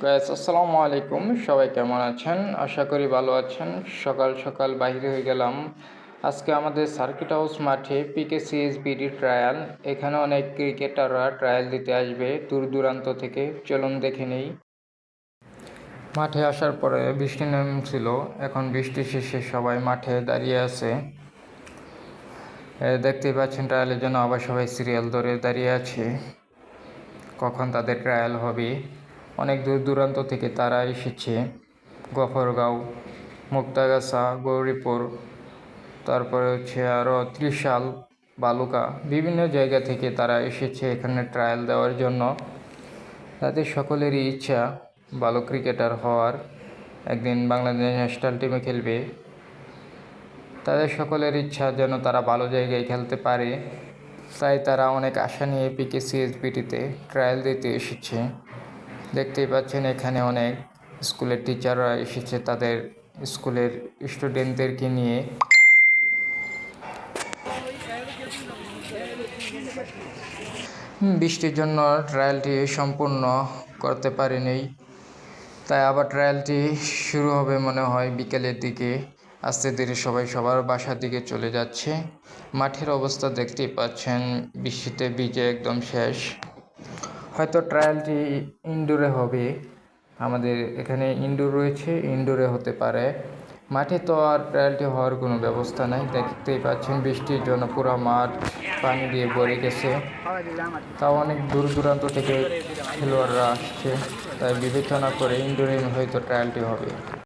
Guys আসসালামু আলাইকুম সবাই কেমন আছেন? আশা করি ভালো আছেন। সকাল সকাল বাইরে হয়ে গেলাম। আজকে আমাদের সার্কিট হাউস মাঠে পিকে সিএসবিডি ট্রায়াল এখানে অনেক ক্রিকেটাররা ট্রায়াল দিতে আসবে দূর দূরান্ত থেকে। চলুন দেখে নেই। মাঠে আসার পরে বৃষ্টি নেমেছিল। এখন বৃষ্টি শেষে সবাই মাঠে দাঁড়িয়ে আছে। এ, দেখতেই পাচ্ছেন ট্রায়ালের জন্য আবার সবাই সিরিয়াল ধরে দাঁড়িয়ে আছে। কখন তাদের ট্রায়াল হবে? অনেক দূর দূরান্ত থেকে তারা এসেছে। গফরগাঁও, মুক্তাগাছা, গৌরীপুর, তারপরে হচ্ছে আরও ত্রিশাল, বালুকা, বিভিন্ন জায়গা থেকে তারা এসেছে এখানে ট্রায়াল দেওয়ার জন্য। তাদের সকলেরই ইচ্ছা ভালো ক্রিকেটার হওয়ার। একদিন বাংলাদেশ ন্যাশনাল টিমে খেলবে। তাদের সকলের ইচ্ছা যেন তারা ভালো জায়গায় খেলতে পারে। তাই তারা অনেক আশা নিয়ে পিকে সিএসবিটিতে ট্রায়াল দিতে এসেছে। দেখতেই পাচ্ছেন এখানে অনেক স্কুলের টিচাররা এসেছে তাদের স্কুলের স্টুডেন্টদেরকে নিয়ে। বৃষ্টির জন্য ট্রায়ালটি সম্পূর্ণ করতে পারেনি। তাই আবার ট্রায়ালটি শুরু হবে মনে হয় বিকেলের দিকে। আস্তে ধীরে সবাই সবার বাসার দিকে চলে যাচ্ছে। মাঠের অবস্থা দেখতেই পাচ্ছেন, বৃষ্টিতে ভিজে একদম শেষ। হয়তো ট্রায়ালটি ইনডোরে হবে। আমাদের এখানে ইনডোর রয়েছে ইনডোরে হতে পারে। মাঠে তো আর ট্রায়ালটি হওয়ার কোনো ব্যবস্থা নাই। দেখতেই পাচ্ছেন, বৃষ্টির জন্য পুরো মাঠ পানি দিয়ে ভরে গেছে। তাও অনেক দূর দূরান্ত থেকে খেলোয়াড়রা আসছে। তাই বিবেচনা করে ইনডোরে হয়তো ট্রায়ালটি হবে।